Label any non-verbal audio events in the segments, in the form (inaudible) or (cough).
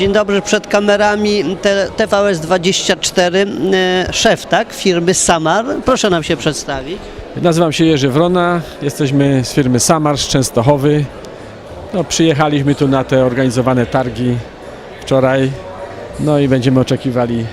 Dzień dobry, przed kamerami T- TVS24, e, szef, tak, firmy Samar. Proszę nam się przedstawić. Nazywam się Jerzy Wrona, jesteśmy z firmy Samar z Częstochowy. No, przyjechaliśmy tu na te organizowane targi wczoraj, no i będziemy oczekiwali.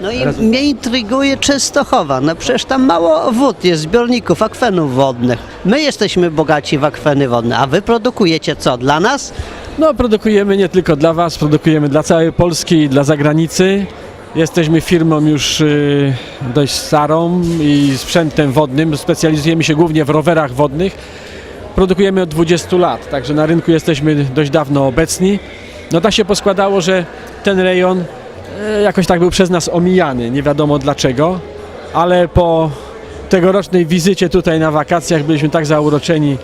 No i mnie intryguje Częstochowa. No przecież tam mało wód jest, zbiorników, akwenów wodnych. My jesteśmy bogaci w akweny wodne, a wy produkujecie co, dla nas? No, produkujemy nie tylko dla Was, produkujemy dla całej Polski i dla zagranicy. Jesteśmy firmą już y, dość starą i sprzętem wodnym. Specjalizujemy się głównie w rowerach wodnych. Produkujemy od 20 lat, także na rynku jesteśmy dość dawno obecni. No tak się poskładało, że ten rejon jakoś tak był przez nas omijany, nie wiadomo dlaczego, ale po tegorocznej wizycie tutaj na wakacjach byliśmy tak zauroczeni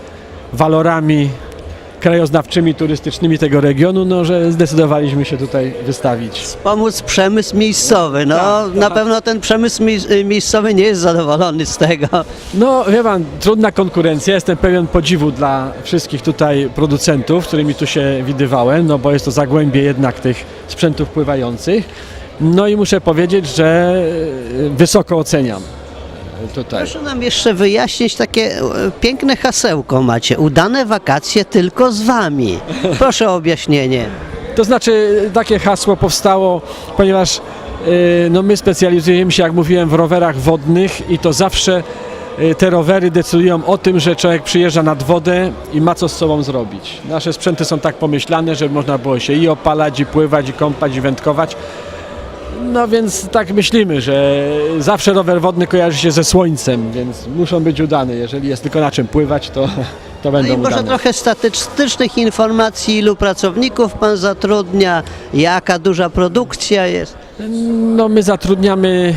walorami krajoznawczymi, turystycznymi tego regionu, no, że zdecydowaliśmy się tutaj wystawić. Pomóc przemysł miejscowy. No na pewno ten przemysł mi- miejscowy nie jest zadowolony z tego. No wie pan, trudna konkurencja, jestem pełen podziwu dla wszystkich tutaj producentów, z którymi tu się widywałem, no bo jest to zagłębie jednak tych sprzętów pływających. No i muszę powiedzieć, że e, wysoko oceniam tutaj. Proszę nam jeszcze wyjaśnić takie e, piękne hasełko macie. Udane wakacje tylko z wami. (laughs) Proszę o objaśnienie. To znaczy takie hasło powstało, ponieważ y, no, my specjalizujemy się, jak mówiłem, w rowerach wodnych i to zawsze y, te rowery decydują o tym, że człowiek przyjeżdża nad wodę i ma co z sobą zrobić. Nasze sprzęty są tak pomyślane, żeby można było się i opalać, i pływać, i kąpać, i wędkować. No więc tak myślimy, że zawsze rower wodny kojarzy się ze słońcem, więc muszą być udane. Jeżeli jest tylko na czym pływać, to, to No będą i może udane. trochę statystycznych informacji, ilu pracowników pan zatrudnia, jaka duża produkcja jest. No my zatrudniamy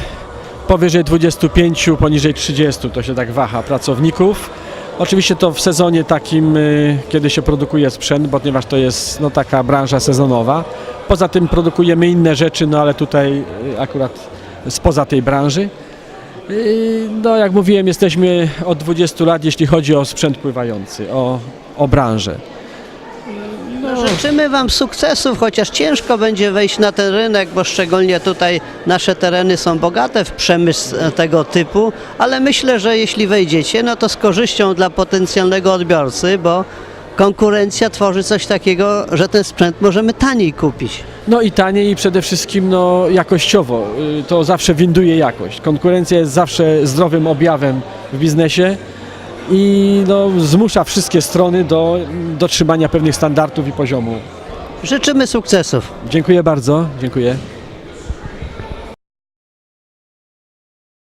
powyżej 25, poniżej 30, to się tak waha pracowników. Oczywiście to w sezonie takim, y, kiedy się produkuje sprzęt, ponieważ to jest no, taka branża sezonowa. Poza tym produkujemy inne rzeczy, no ale tutaj y, akurat spoza tej branży. Y, No jak mówiłem, jesteśmy od 20 lat, jeśli chodzi o sprzęt pływający, o, o branżę. Życzymy wam sukcesów, chociaż ciężko będzie wejść na ten rynek, bo szczególnie tutaj nasze tereny są bogate w przemysł tego typu, ale myślę, że jeśli wejdziecie, no to z korzyścią dla potencjalnego odbiorcy, bo konkurencja tworzy coś takiego, że ten sprzęt możemy taniej kupić. No i taniej i przede wszystkim no, jakościowo. Y, To zawsze winduje jakość. Konkurencja jest zawsze zdrowym objawem w biznesie i no, zmusza wszystkie strony do dotrzymania pewnych standardów i poziomu. Życzymy sukcesów. Dziękuję bardzo. Dziękuję.